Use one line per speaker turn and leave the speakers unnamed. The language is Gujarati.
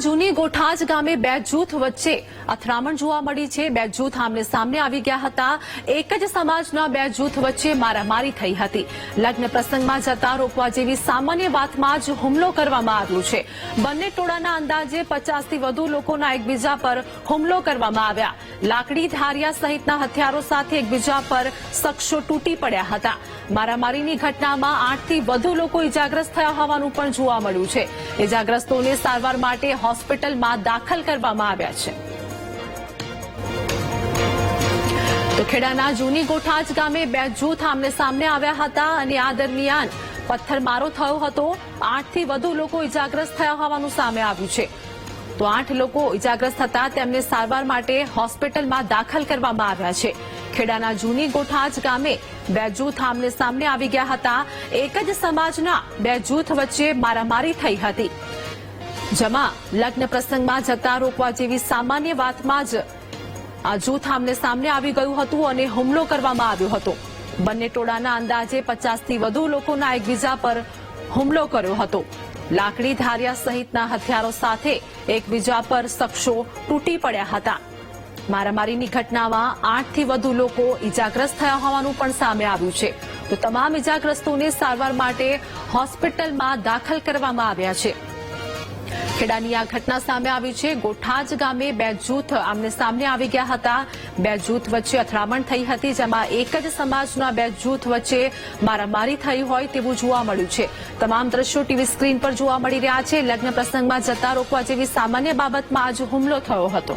જૂની ગોઠાજ ગામે બે જૂથ વચ્ચે અથડામણ જોવા મળી છે. બે જૂથ આમને સામને આવી ગયા હતા. એક જ સમાજના બે જૂથ વચ્ચે મારામારી થઈ હતી. લગ્ન પ્રસંગમાં જતા રોકવા જેવી સામાન્ય વાતમાં જ હુમલો કરવામાં આવ્યો છે. બંને ટોળાના અંદાજે પચાસથી વધુ લોકોના એકબીજા પર હુમલો કરવામાં આવ્યા. લાકડી ધારિયા સહિતના હથિયારો સાથે એકબીજા પર શખ્સો તૂટી પડ્યા હતા. મારામારીની ઘટનામાં આઠથી વધુ લોકો ઇજાગ્રસ્ત થયા હોવાનું પણ જોવા મળ્યું છે. ઇજાગ્રસ્તોને સારવાર માટે હોસ્પિટલમાં દાખલ કરવામાં આવ્યા છે. તો ખેડાના જૂની ગોઠાજ ગામે બે જૂથ આમને સામને આવ્યા હતા અને આ દરમિયાન પથ્થરમારો થયો હતો. આઠથી વધુ લોકો ઇજાગ્રસ્ત થયા હોવાનું સામે આવ્યું છે. તો આઠ લોકો ઇજાગ્રસ્ત હતા તેમને સારવાર માટે હોસ્પિટલમાં દાખલ કરવામાં આવ્યા છે. ખેડાના જૂની ગોઠાજ ગામે બે જૂથ આમને સામને આવી ગયા હતા. એક જ સમાજના બે જૂથ વચ્ચે મારામારી થઈ હતી. જેમાં, લગ્ન પ્રસંગમાં જતા રોકવા જેવી સામાન્ય વાતમાં જ આ જૂથ આમને સામને આવી ગયું હતું અને હુમલો કરવામાં આવ્યો હતો. બંને ટોળાના અંદાજે પચાસથી વધુ લોકોના એકબીજા પર હુમલો કર્યો હતો. લાકડી ધારિયા સહિતના હથિયારો સાથે એકબીજા પર શખ્સો તૂટી પડ્યા હતા. મારામારીની ઘટનામાં આઠથી વધુ લોકો ઇજાગ્રસ્ત થયા હોવાનું પણ સામે આવ્યું છે. તો તમામ ઇજાગ્રસ્તોને સારવાર માટે હોસ્પિટલમાં દાખલ કરવામાં આવ્યા છે. ખેડાની આ ઘટના સામે આવી છે. ગોઠાજ ગામે બે જૂથ આમને સામને આવી ગયા હતા. બે જૂથ વચ્ચે અથડામણ થઈ હતી, જેમાં એક જ સમાજના બે જૂથ વચ્ચે મારામારી થઈ હોય તેવું જોવા મળ્યું છે. તમામ દ્રશ્યો ટીવી સ્ક્રીન પર જોવા મળી રહ્યા છે. લગ્ન પ્રસંગમાં જતા રોકવા જેવી સામાન્ય બાબતમાં આજ હુમલો થયો હતો.